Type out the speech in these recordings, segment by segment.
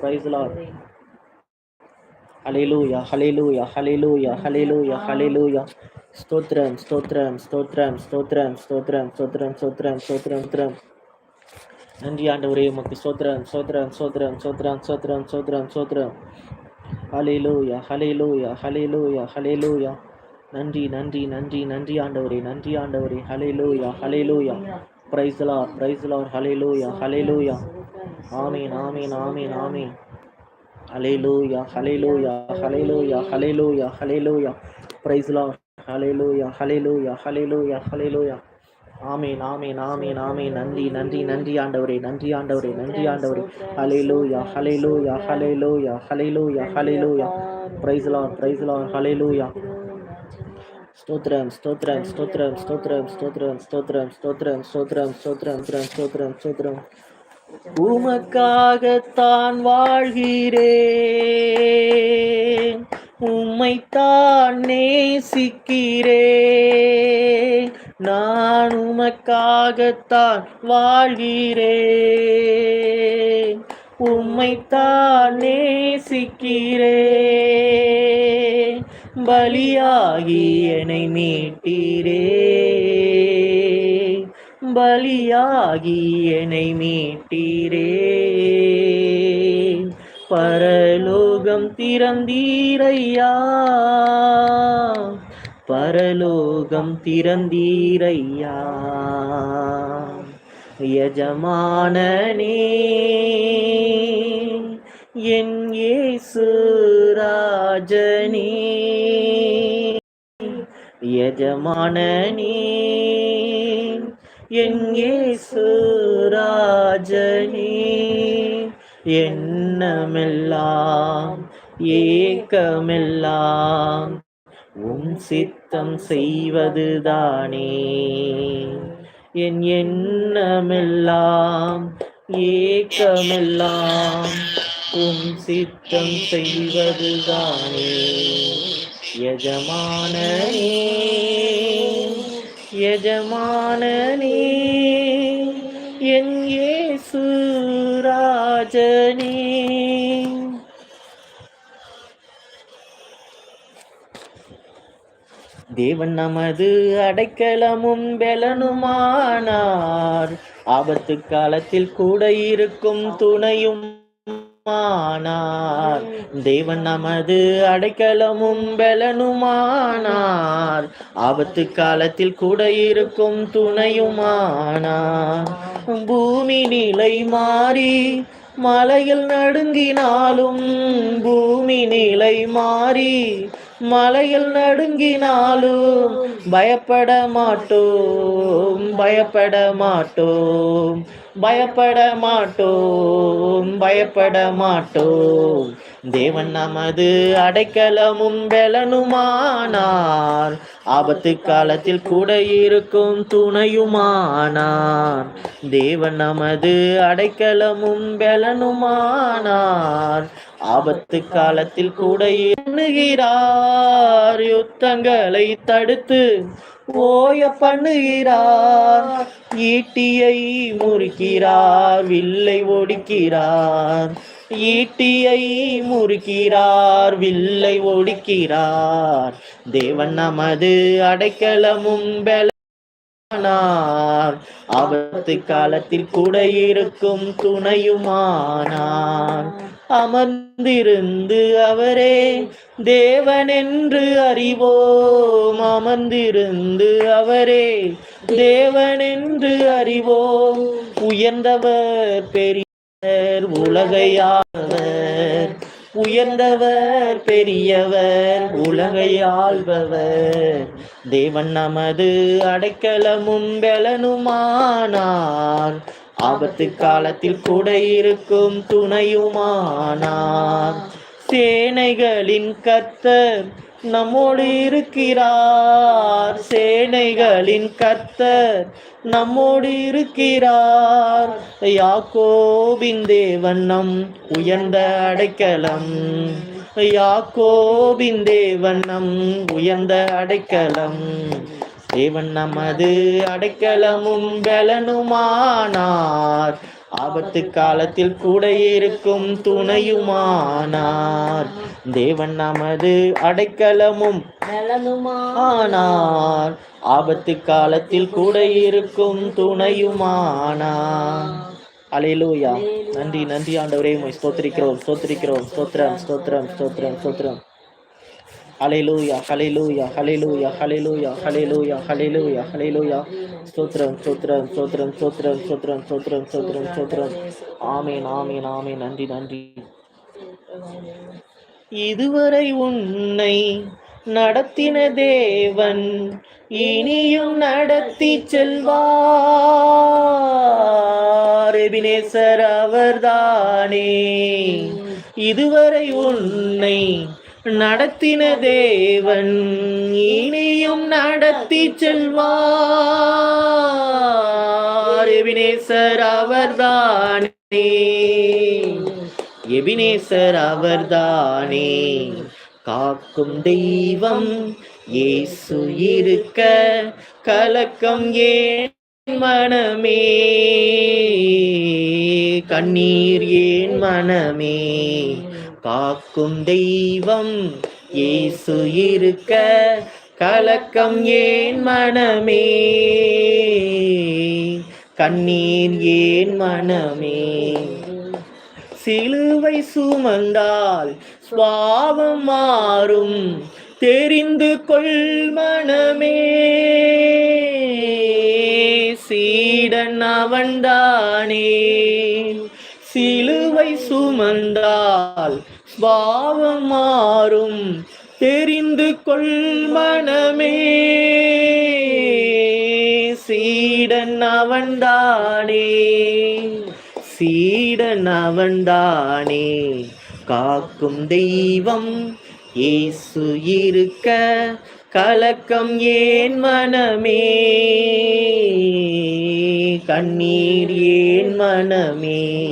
Price lord ஹalleluya ஹalleluya ஹalleluya ஹalleluya ஹalleluya ஸ்தோத்திரம் ஸ்தோத்திரம் ஸ்தோத்திரம் ஸ்தோத்திரம் ஸ்தோத்திரம் ஸ்தோத்திரம் ஸ்தோத்திரம் ஸ்தோத்திரம் ஸ்தோத்திரம் நன்றி ஆண்டவரே உமக்கு ஸ்தோத்திரம் ஸ்தோத்திரம் ஸ்தோத்திரம் ஸ்தோத்திரம் ஸ்தோத்திரம் ஸ்தோத்திரம் ஸ்தோத்திரம். ஹalleluya ஹalleluya ஹalleluya ஹalleluya நன்றி நன்றி நன்றி நன்றி ஆண்டவரே நன்றி ஆண்டவரே. ஹalleluya ஹalleluya பிரைஸ் லார்ட் பிரைஸ் லார்ட் ஹalleluya ஹalleluya ஆமென் ஆமென் ஆமென் ஆமென். ஹalleluya ஹalleluya ஹalleluya ஹalleluya ஹalleluya பிரைஸ் லார்ட் ஹalleluya ஹalleluya ஹalleluya ஹalleluya ஆமென் ஆமென் ஆமென் ஆமென் நன்றி நன்றி நன்றி ஆண்டவரே நன்றி ஆண்டவரே நன்றி ஆண்டவரே. ஹalleluya ஹalleluya ஹalleluya ஹalleluya ஹalleluya பிரைஸ் லார்ட் பிரைஸ் லார்ட் ஹalleluya ஸ்தோத்திரம் ஸ்தோத்திரம் ஸ்தோத்திரம் ஸ்தோத்திரம் ஸ்தோத்திரம் ஸ்தோத்திரம் ஸ்தோத்திரம் ஸ்தோத்திரம் ஸ்தோத்திரம் ஸ்தோத்திரம் ஸ்தோத்திரம் உமக்காகத்தான் வாழ்கிறேன். உம்மைத்தான் நேசிக்கிறேன். நான் உமக்காகத்தான் வாழ்கிறேன். உம்மைத்தான் நேசிக்கிறேன். பலியாகி என்னை மீட்டீரே. பலியாகி என்னை மீட்டீரே. பரலோகம் திறந்தீரையா. பரலோகம் திறந்தீரையா. யஜமானனே என் ஏசு ராஜனே. யஜமானனே எங்கே சுராஜனே எண்ணமெல்லாம் ஏக்கமெல்லாம் உன் சித்தம் செய்வதுதானே. என் எண்ணமெல்லாம் ஏக்கமெல்லாம் உன் சித்தம் செய்வதுதானே. யஜமானே எஜமானனே என் ஏசு ராஜனே தேவன் நமது அடைக்கலமும் பெலனுமானார். ஆபத்து காலத்தில் கூட இருக்கும் துணையும் ஆனார் தேவன் நமது அடைக்கலமும் பலனுமானார். ஆபத்து காலத்தில் கூட இருக்கும் துணையுமானார். பூமி நிலை மாறி மலையில் நடுங்கினாலும் பூமி நிலை மாறி மலையில் நடுங்கினாலும் பயப்பட மாட்டோம் பயப்பட மாட்டோம். பயப்பட மாட்டோம் பயப்பட மாட்டோம் தேவன் நமது அடைக்கலமும் பெலனுமானார். ஆபத்து காலத்தில் கூட இருக்கும் துணையுமானார். தேவன் நமது அடைக்கலமும் பெலனுமானார். ஆபத்து காலத்தில் கூட எண்ணுகிறார் யுத்தங்களை தடுத்து ஓய பண்ணுகிறார் ஈட்டியை முறிக்கிறார் வில்லை ஒடிக்கிறார். ஈட்டியை முறுக்கிறார் வில்லை ஒடிக்கிறார். தேவன் நமது அடைக்கலமும் பெல ஆனார் ஆபத்து காலத்தில் கூட இருக்கும் துணையுமானார். அமர்ந்திருந்து அவரே தேவன் என்று அறிவோம். அமர்ந்திருந்து அவரே தேவன் என்று அறிவோம். உயர்ந்தவர் பெரியவர் உலகையாவர் உயர்ந்தவர் பெரியவர் உலகையாள்பவர் தேவன் நமது அடைக்கலமும் பெலனுமானார். ஆபத்து காலத்தில் கூட இருக்கும் துணையுமானார். சேனைகளின் கர்த்தர் நம்மோடு இருக்கிறார். சேனைகளின் கர்த்தர் நம்மோடு இருக்கிறார். யாக்கோவின் தேவன் நம் உயர்ந்த அடைக்கலம். யாக்கோவின் தேவன் நம் உயர்ந்த அடைக்கலம். தேவன் நமது அடைக்கலமும் பலனுமானார். ஆபத்து காலத்தில் கூட இருக்கும் துணையுமானார். தேவன் நமது அடைக்கலமும் ஆனார் ஆபத்து காலத்தில் கூட இருக்கும் துணையுமானார். அலையிலூயா. நன்றி நன்றி ஆண்டவரே ஸ்தோத்திரிக்கிறோம் ஸ்தோத்திரிக்கிறோம் ஸ்தோத்திரம் ஸ்தோத்திரம் ஸ்தோத்திரம் ஸ்தோத்திரம். ஹalleluya ஹalleluya ஹalleluya ஹalleluya ஹalleluya ஹalleluya ஹalleluya ஸ்தோத்திரம் ஸ்தோத்திரம் ஸ்தோத்திரம் ஸ்தோத்திரம் ஸ்தோத்திரம் ஸ்தோத்திரம் ஸ்தோத்திரம் ஸ்தோத்திரம் ஆமேன் ஆமேன் ஆமேன் நன்றி நன்றி இதுவரை உன்னை நடத்தின தேவன் இனியும் நடத்தி செல்வார். எபினேசர் அவர்தானே. இதுவரை உன்னை நடத்தின தேவன் இனியும் நடத்தி செல்வார். எபினேசர் அவர்தானே. எபினேசர் அவர்தானே. காக்கும் தெய்வம் இயேசு இருக்க கலக்கம் ஏன் மனமே? கண்ணீர் ஏன் மனமே? காக்கும் தெய்வம் இயேசு இருக்க கலக்கம் ஏன் மனமே? கண்ணீர் ஏன் மனமே? சிலுவை சுமந்தால் சுவாவம் மாறும் தெரிந்து கொள் மனமே. சீடன் அவன்தானே. சிலுவை சுமந்தால் பாவம் மாறும். தெரிந்து கொள் மனமே. சீடன் அவன்தானே. சீடன் அவன்தானே. காக்கும் தெய்வம் இயேசு இருக்க கலக்கம் ஏன் மனமே? கண்ணீர் ஏன் மனமே?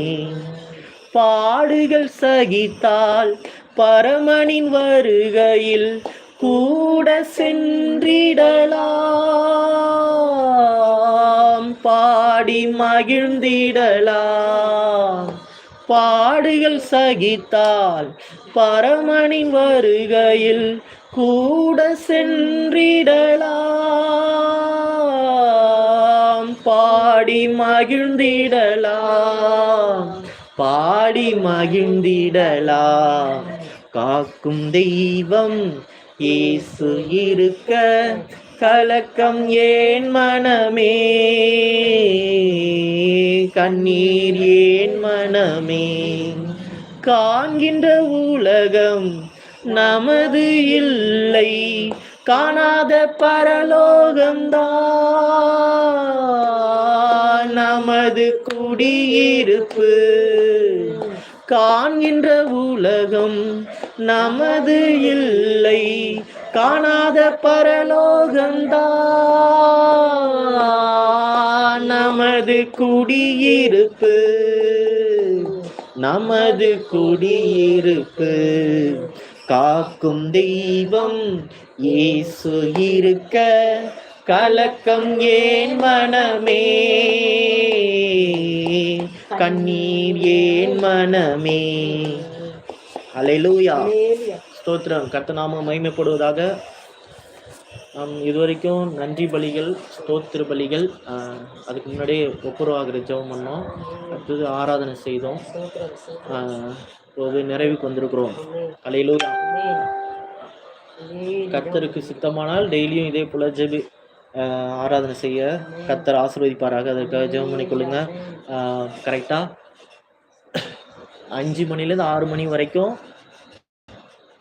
பாடுகள் சகித்தால் பரமனின் வருகையில் கூட சென்றிடலாம். பாடி மகிழ்ந்திடலாம். பாடுகள் சகித்தால் பரமனின் வருகையில் கூட சென்றிடலாம் பாடி மகிழ்ந்திடலாம் பாடி மகிழ்ந்திடலாம். காக்கும் தெய்வம் இயேசு இருக்க கலக்கம் ஏன் மனமே? கண்ணீர் ஏன் மனமே? காண்கின்ற உலகம் நமது இல்லை. காணாத பரலோகம்தான். நமது குடியிருப்பு. காண்கின்ற உலகம் நமது இல்லை. காணாத பரலோகம்தான். நமது குடியிருப்பு. நமது குடியிருப்பு. காக்கும் தெய்வம் இயேசு இருக்க கலக்கம் ஏன் மனமே? கண்ணீர் ஏன் மனமே? அலையிலூயா ஸ்தோத்திரம். கர்த்தநாமம் மகிமைப்படுவதாக. நாம் இதுவரைக்கும் நன்றி பலிகள் ஸ்தோத்திர பலிகள் அதுக்கு முன்னாடியே ஒப்புரவாகிற ஜெபம் பண்ணோம். அடுத்தது ஆராதனை செய்தோம். ஆஹ், நிறைவுக்கு வந்திருக்கிறோம். அலையிலூயா கத்தருக்கு சித்தமானால் டெய்லியும் இதே போல ஜெபி ஆராதனை செய்ய கத்தர் ஆசீர்வதிப்பாராக. அதற்காக ஜெபம் பண்ணிக்கொள்ளுங்க கரெக்டாக அஞ்சு மணிலேருந்து ஆறு மணி வரைக்கும்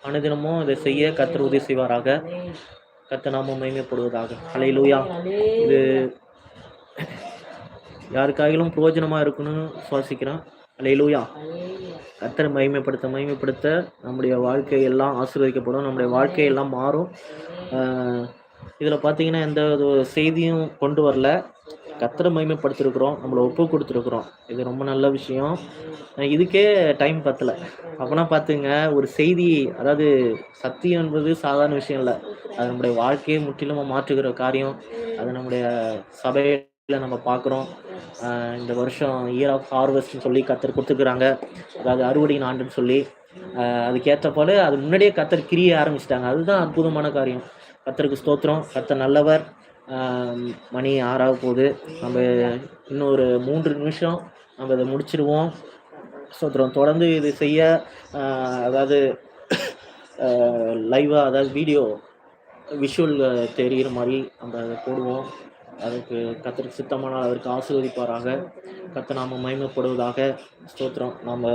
அனுதினமும் இதை செய்ய கத்தர் உதவி செய்வாராக. கர்த்தர் நாம மகிமைப்படுவதாக. அலையிலூயா இது யாருக்காகிலும் பிரயோஜனமாக இருக்குன்னு சுவாசிக்கிறேன். அலையிலூயா. கத்தனை மகிமைப்படுத்த மகிமைப்படுத்த நம்முடைய வாழ்க்கை எல்லாம் ஆசீர்வதிக்கப்படும். நம்முடைய வாழ்க்கையெல்லாம் மாறும். இதில் பார்த்தீங்கன்னா எந்த ஒரு செய்தியும் கொண்டு வரல. கத்தனை மகிமைப்படுத்திருக்கிறோம். நம்மளை ஒப்பு கொடுத்துருக்குறோம். இது ரொம்ப நல்ல விஷயம். இதுக்கே டைம் பத்தல. அப்போனா பார்த்துங்க ஒரு செய்தி அதாவது சத்தியம் என்பது சாதாரண விஷயம் இல்லை. அது நம்முடைய வாழ்க்கையை முற்றிலுமாக மாற்றுகிற காரியம். அது நம்முடைய சபையை இல்லை நம்ம பார்க்குறோம். இந்த வருஷம் இயர் ஆஃப் ஹார்வெஸ்ட்னு சொல்லி கத்தர் கொடுத்துருக்குறாங்க. அதாவது அறுவடையின் ஆண்டுன்னு சொல்லி. அதுக்கேற்ற போல அது முன்னாடியே கத்தர் கிரிய ஆரம்பிச்சிட்டாங்க. அதுதான் அற்புதமான காரியம். கத்தருக்கு ஸ்தோத்திரம். கத்தர் நல்லவர். மணி ஆறாக போகுது. நம்ம இன்னொரு மூன்று நிமிஷம் நம்ம இதை முடிச்சிடுவோம் ஸ்தோத்திரம். தொடர்ந்து இது செய்ய அதாவது லைவாக அதாவது வீடியோ விஷுவல் தெரிகிற மாதிரி நம்ம அதை போடுவோம். அதுக்கு கத்தருக்கு சித்தமானால் அவருக்கு ஆசீர்வதிப்பாராக. கத்த நாம மயமப்படுவதாக ஸ்தோத்திரம். நாம்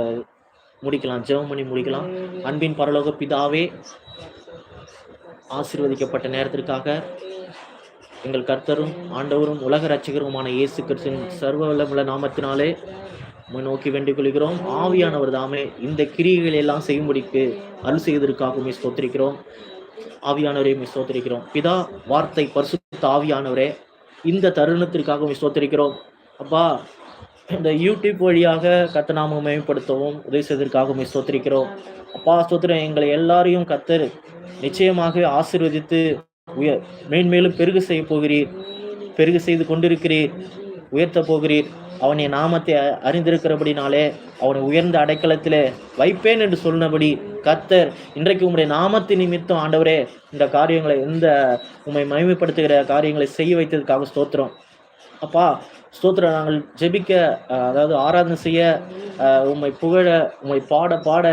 முடிக்கலாம். ஜெபம் பண்ணி முடிக்கலாம். அன்பின் பரலோக பிதாவே ஆசீர்வதிக்கப்பட்ட நேரத்திற்காக எங்கள் கர்த்தரும் ஆண்டவரும் உலக ரட்சகருமான இயேசு கிறிஸ்துவின் சர்வ வல்லமுள்ள நாமத்தினாலே உம்மை நோக்கி வேண்டிக் கொள்கிறோம் ஆவியானவர் தாமே இந்த கிரியைகளை எல்லாம் செய்யும்படிக்கு அருள் செய்வதற்காக ஸ்தோத்திரிக்கிறோம். ஆவியானவரையும் ஸ்தோத்திரிக்கிறோம். பிதா வார்த்தை பரிசுத்த ஆவியானவரே இந்த தருணத்திற்காக ஸ்தோத்திரிக்கிறோம். அப்பா இந்த யூடியூப் வழியாக கத்தநாம மேம்படுத்தவும் உதவி செய்வதற்காக ஸ்தோத்திரிக்கிறோம். அப்பா ஸ்தோத்திரம் எங்களை எல்லாரையும் கத்தர் நிச்சயமாக ஆசிர்வதித்து உயர் மேன்மேலும் பெருகு செய்ய போகிறீர். பெருகு செய்து கொண்டிருக்கிறீர். உயர்த்த போகிறீர். அவனை நாமத்தை அ- அறிந்திருக்கிறபடினாலே அவனை உயர்ந்த அடைக்கலத்திலே வைப்பேன் என்று சொன்னபடி கத்தர் இன்றைக்கு உங்களுடைய நாமத்தின் நிமித்தம் ஆண்டவரே இந்த காரியங்களை இந்த உம்மை மகிமைப்படுத்துகிற காரியங்களை செய்ய வைத்ததுக்காக ஸ்தோத்திரம். அப்பா ஸ்தோத்திரம். நாங்கள் ஜெபிக்க அதாவது ஆராதனை செய்ய உண்மை உம்மை புகழ உம்மை பாட பாட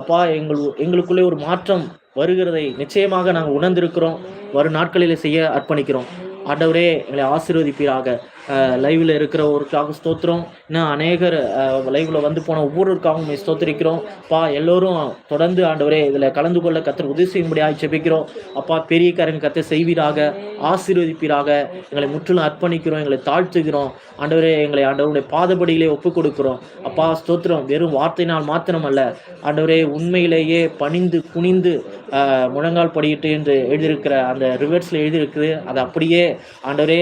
அப்பா எங்கள் எங்களுக்குள்ளே ஒரு மாற்றம் வருகிறதை நிச்சயமாக நாங்கள் உணர்ந்திருக்கிறோம். வரும் நாட்களிலே செய்ய அர்ப்பணிக்கிறோம். ஆண்டவரே எங்களை ஆசீர்வதிப்பீராக. லைவில் இருக்கிறவருக்காக ஸ்தோத்திரம். இன்னும் அநேகர் லைவில் வந்து போன ஒவ்வொருவருக்காகவும் ஸ்தோத்திரிக்கிறோம். அப்பா எல்லோரும் தொடர்ந்து ஆண்டவரே இதில் கலந்து கொள்ள கத்தர் உதவி செய்யும்படியாக ஜெபிக்கிறோம். அப்பா பெரிய காரங்க கத்தை செய்வீராக ஆசீர்வதிப்பீராக. எங்களை முற்றிலும் அர்ப்பணிக்கிறோம் எங்களை தாழ்த்துகிறோம். ஆண்டவரே எங்களை ஆண்டவருடைய பாதபடியிலே ஒப்புக் கொடுக்கிறோம் அப்பா ஸ்தோத்திரம் வெறும் வார்த்தையினால் மாத்திரமல்ல. ஆண்டவரே உண்மையிலேயே பணிந்து குனிந்து முழங்கால் படியிட்டு என்று எழுதியிருக்கிற அந்த ரிவர்ஸில் எழுதியிருக்குது. அது அப்படியே ஆண்டவரே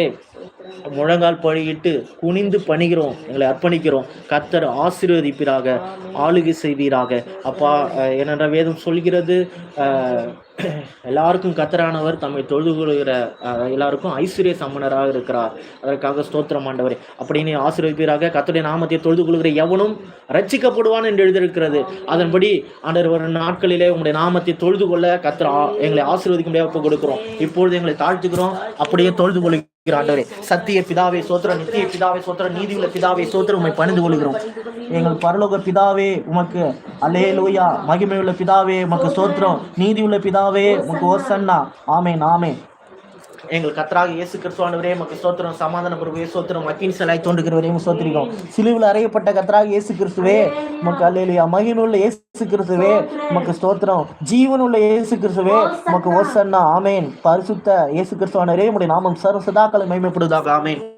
முழங்கால் பழகிட்டு குனிந்து பணிகிறோம். எங்களை அர்ப்பணிக்கிறோம். கத்தர் ஆசீர்வதிப்பீராக ஆளுகை செய்வீராக. அப்பா என்னென்ற வேதம் சொல்கிறது எல்லாருக்கும் கத்தரானவர் தம்மை தொழுது கொள்கிற எல்லாருக்கும் ஐஸ்வர்ய சம்மனராக இருக்கிறார். அதற்காக ஸ்தோத்திரம் ஆண்டவர். அப்படின்னு ஆசீர்வதிப்பீராக. கத்தருடைய நாமத்தை தொழுது கொள்கிற எவனும் ரட்சிக்கப்படுவான் என்று எழுதியிருக்கிறது. அதன்படி ஆண்டவர் வரும் நாட்களிலே உங்களுடைய நாமத்தை தொழுது கொள்ள கத்தர் ஆ- எங்களை ஆசீர்வதிக்க முடியாது கொடுக்கிறோம். இப்பொழுது எங்களை தாழ்த்துக்கிறோம் அப்படியே தொழுது கொள்கிறோம் ஆண்டவரே சத்திய பிதாவே சோத்திரம் நித்திய பிதாவே சோத்திரம் உள்ள பிதாவே சோத்திரம் உண்மை பணிந்து கொள்கிறோம். எங்கள் பரலோக பிதாவே உமக்கு அலேயா மகிமை உள்ள பிதாவே உமக்கு சோத்திரம். நீதி உள்ள பிதாவே உமக்கு ஓசன்னா. ஆமென் நாமே எங்கள் கத்தராக இயேசு கிறிஸ்துவானவரே உமக்கு சோத்திரம் சமாதான பிரபுவே சோத்திரம் அக்கின் சிலாய் தோன்றுகிறவரையும் உமக்கு சோத்திரிக்கிறோம் சிலுவில் அறையப்பட்ட கத்தராக இயேசு கிறிஸ்துவே உமக்கு அல்லையா மகிமையுள்ள இயேசு கிறிஸ்துவே மக்கு ஸ்தோத்திரம். ஜீவனுள்ள இயேசு கிறிஸ்துவே மக்கு ஓசன்னா. ஆமேன். பரிசுத்த இயேசு கிறிஸ்துவானவரே உடைய நாமம் சர்வ சதாக்களை மகிமைப்படுவதாக. ஆமேன்.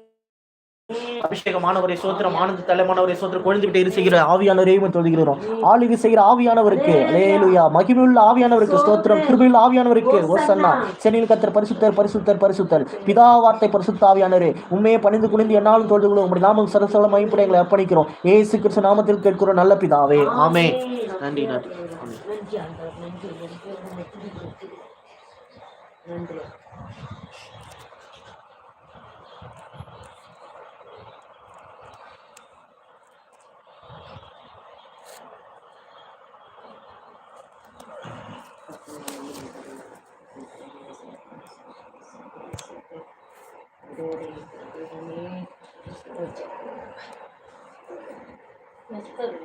அபிஷேகமானவரை சோத்திரம் ஆனந்த தலைமானவரை சோத்திரம் கொழுந்து இருக்கிற செய்கிற ஆவியானவரையும் தொழுகிறோம் ஆளுகை செய்கிற ஆவியானவருக்கு அலேலுயா மகிமையுள்ள ஆவியானவருக்கு ஸ்தோத்திரம் கிருபையுள்ள ஆவியானவருக்கு ஓசன்னா சென்னையில் கத்தர் பரிசுத்தர் பரிசுத்தர் பரிசுத்தர். பிதா வார்த்தை பரிசுத்த ஆவியானவரே உண்மையை பணிந்து குனிந்து என்னாலும் தொழுது கொள்ளும் உங்களுடைய நாமம் சரசல மகிப்பட எங்களை அர்ப்பணிக்கிறோம். ஏசு கிருஷ்ண நாமத்தில் கேட்கிறோம் நல்ல பிதாவே. ஆமே நன்றி நன்றி. நன்றி. ஆண்டவர்